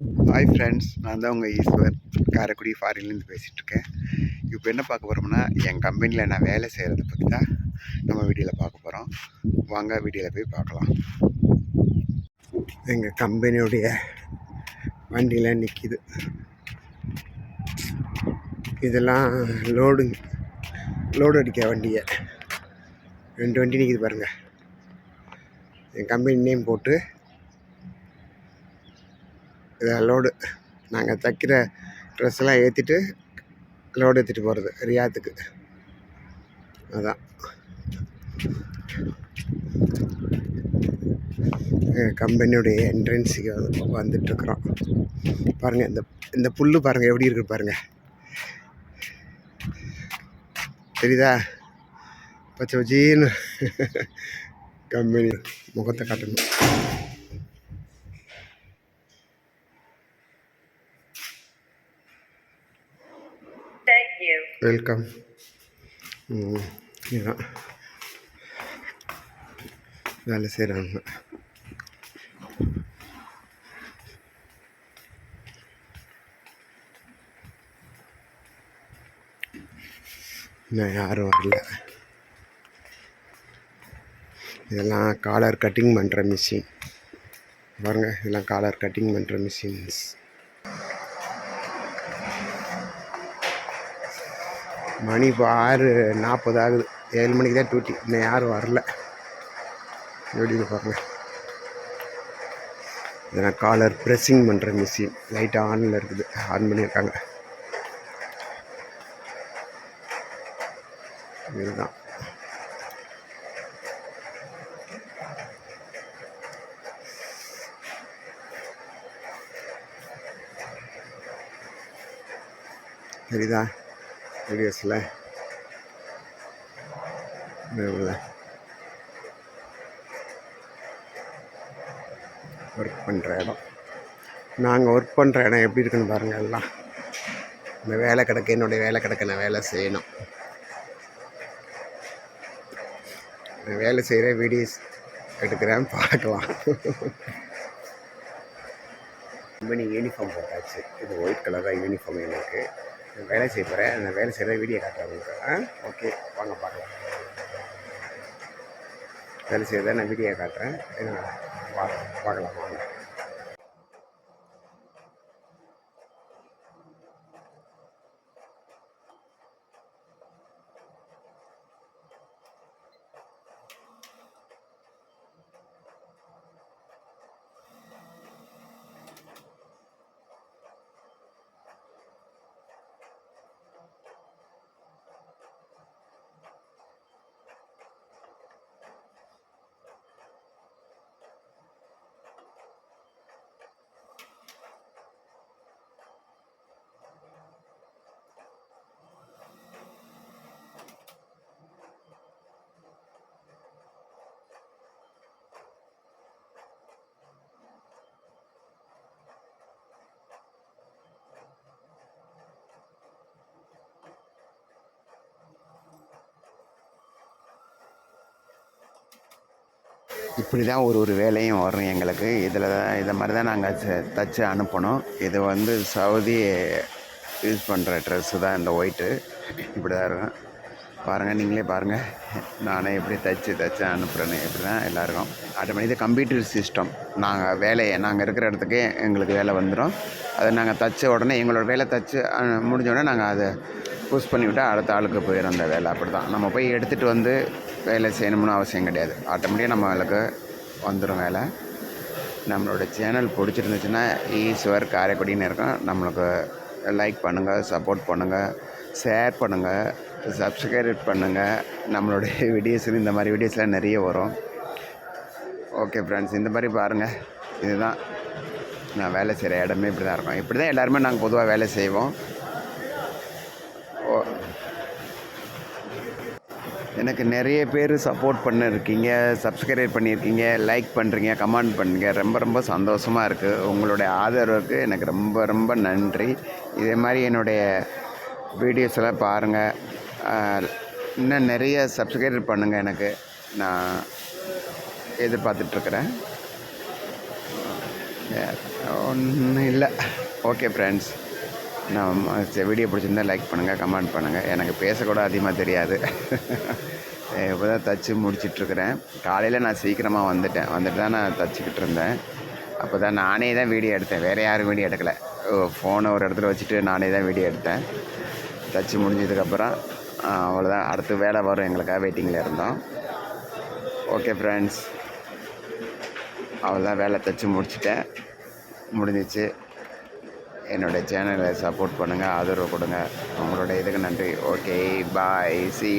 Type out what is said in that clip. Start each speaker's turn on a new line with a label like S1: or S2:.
S1: Hi friends நான் தான் உங்கள் ஈஸ்வர். காரைக்குடி ஃபாரின்லேருந்து பேசிகிட்ருக்கேன் இப்போ என்ன பார்க்க போகிறோம்னா என் கம்பெனியில் நான் வேலை செய்கிறத பற்றி தான் நம்ம வீடியோவில் பார்க்க போகிறோம் வாங்க வீடியோவில் போய் பார்க்கலாம். எங்கள் கம்பெனியுடைய வண்டியில் நிற்கிது இதெல்லாம் லோடு லோடு அடிக்க வண்டியை. ரெண்டு வண்டி நிற்கிது பாருங்கள் என் கம்பெனி நேம் போட்டு இது லோடு. நாங்கள் தைக்கிற ட்ரெஸ்ஸெல்லாம் ஏற்றிட்டு லோடு ஏற்றிட்டு போகிறது ரியாத்துக்கு. அதான். கம்பெனியுடைய என்ட்ரன்ஸுக்கு வந்து வந்துட்டுருக்குறோம். பாருங்கள் இந்த இந்த புல் பாருங்கள் எப்படி இருக்குது பாருங்கள் தெரியுதா? பச்சை பச்சைன்னு. கம்பெனி முகத்தை காட்டணும். வெல்கம் இதுதான் வேலை செய்கிறாங்க இன்னும் யாரும் வரல. இதெல்லாம் காலர் கட்டிங் பண்ணுற மிஷின் பாருங்க இதெல்லாம் காலர் கட்டிங் பண்ணுற மிஷின்ஸ் மணி இப்போ ஆறு நாற்பது ஆகுது. ஏழு மணிக்கு தான் டியூட்டி இன்னும் யாரும் வரல. எப்படி இதை நான் காலர் ப்ரெஸ்ஸிங் பண்ணுற மிஷின் லைட்டாக ஆனில் இருக்குது. ஆன் பண்ணியிருக்காங்க. இதுதான். தெரியுதா வீடியோஸில் ஒர்க் பண்ணுற இடம். நாங்கள் ஒர்க் பண்ணுற இடம் எப்படி இருக்குன்னு பாருங்கள் எல்லாம். இந்த வேலை கிடக்கு என்னுடைய வேலை கிடக்கு நான் வேலை செய்யணும். நான் வேலை செய்கிற வீடியோஸ் எடுக்கிறேன் பார்க்கலாம். கம்பெனி யூனிஃபார்ம் போட்டாச்சு. இது ஒயிட் கலராக யூனிஃபார்ம் எனக்கு. வேலை செய்ய போகிறேன் நான் வேலை செய்கிற வீடியோ காட்டுறேன் உங்களுக்கு. ஆ? ஓகே வாங்க பார்க்கலாம். வேலை செய்கிறத நான் வீடியோ காட்டுறேன். பார்க்கலாம் வாங்க. இப்படி தான் ஒரு ஒரு வேலையும் வரும் எங்களுக்கு. இதில் தான் இதை மாதிரி தான் நாங்கள் தச்சு அனுப்பணும். இது வந்து சவுதி யூஸ் பண்ணுற ட்ரெஸ்ஸு தான் இந்த ஒயிட்டு இப்படி தான் இருக்கும். பாருங்கள் நீங்களே பாருங்கள் நானே எப்படி தைச்சி தைச்சி அனுப்புகிறேன்னு இப்படி தான் எல்லாருக்கும் ஆட்டோமேட்டிக் இது கம்ப்யூட்டர் சிஸ்டம் நாங்கள் வேலையை நாங்கள் இருக்கிற இடத்துக்கே எங்களுக்கு வேலை வந்துடும் அதை நாங்கள் தைச்ச உடனே எங்களோட வேலை தைச்சி முடிஞ்ச உடனே நாங்கள் அதை புஷ் பண்ணிவிட்டு அடுத்த ஆளுக்கு போயிடும் அந்த வேலை. அப்படி தான் நம்ம போய் எடுத்துகிட்டு வந்து வேலை செய்யணும்னு அவசியம் கிடையாது. ஆட்டோமேட்டிக்காக நம்ம வேலைக்கு வந்துடும் வேலை. நம்மளோட சேனல் பிடிச்சிருந்துச்சுன்னா ஈஸ்வர் காரைக்குடின்னு இருக்கும். நம்மளுக்கு லைக் பண்ணுங்கள் சப்போர்ட் பண்ணுங்கள் ஷேர் பண்ணுங்கள் சப்ஸ்கிரைப் பண்ணுங்கள் நம்மளுடைய வீடியோஸில் இந்த மாதிரி வீடியோஸ்லாம் நிறைய வரும். ஓகே ஃப்ரெண்ட்ஸ் இந்த மாதிரி பாருங்கள் இதுதான். நான் வேலை செய்கிற இடமே இப்படி தான் இருக்கும். இப்படி தான் எல்லாருமே நாங்கள் பொதுவாக வேலை செய்வோம். எனக்கு நிறைய பேர் சப்போர்ட் பண்ணிருக்கீங்க சப்ஸ்கிரைப் பண்ணியிருக்கீங்க லைக் பண்ணுறீங்க கமெண்ட் பண்ணுறீங்க ரொம்ப ரொம்ப சந்தோஷமாக இருக்குது உங்களுடைய ஆதரவுக்கு எனக்கு ரொம்ப ரொம்ப நன்றி. இதே மாதிரி என்னுடைய வீடியோஸ் எல்லாம் பாருங்கள் இன்னும் நிறைய சப்ஸ்கிரைப் பண்ணுங்கள் எனக்கு. நான் எதிர்பார்த்துட்ருக்குறேன். ஒன்றும் இல்லை. ஓகே ஃப்ரெண்ட்ஸ் நான் வீடியோ பிடிச்சிருந்தால் லைக் பண்ணுங்கள் கமெண்ட் பண்ணுங்கள் எனக்கு பேசக்கூட அதிகமாக தெரியாது. இப்போ தான் தச்சு முடிச்சிட்ருக்கிறேன். காலையில் நான் சீக்கிரமாக வந்துட்டேன். வந்துட்டு தான் நான் தச்சுக்கிட்டு இருந்தேன். அப்போ தான் நானே தான் வீடியோ எடுத்தேன். வேறு யாரும் வீடியோ எடுக்கலை. ஃபோனை ஒரு இடத்துல வச்சுட்டு நானே தான் வீடியோ எடுத்தேன். தச்சு முடிஞ்சதுக்கப்புறம் அவ்வளோதான் அடுத்து வேலை வரும் எங்களுக்காக வெயிட்டிங்கில் இருந்தோம். ஓகே ஃப்ரெண்ட்ஸ் அவ்வளோதான் வேலை தச்சு முடிச்சிட்டேன். முடிஞ்சிச்சு. என்னுடைய சேனலை சப்போர்ட் பண்ணுங்கள் ஆதரவு கொடுங்க. உங்களோட இதுக்கு நன்றி. Okay bye see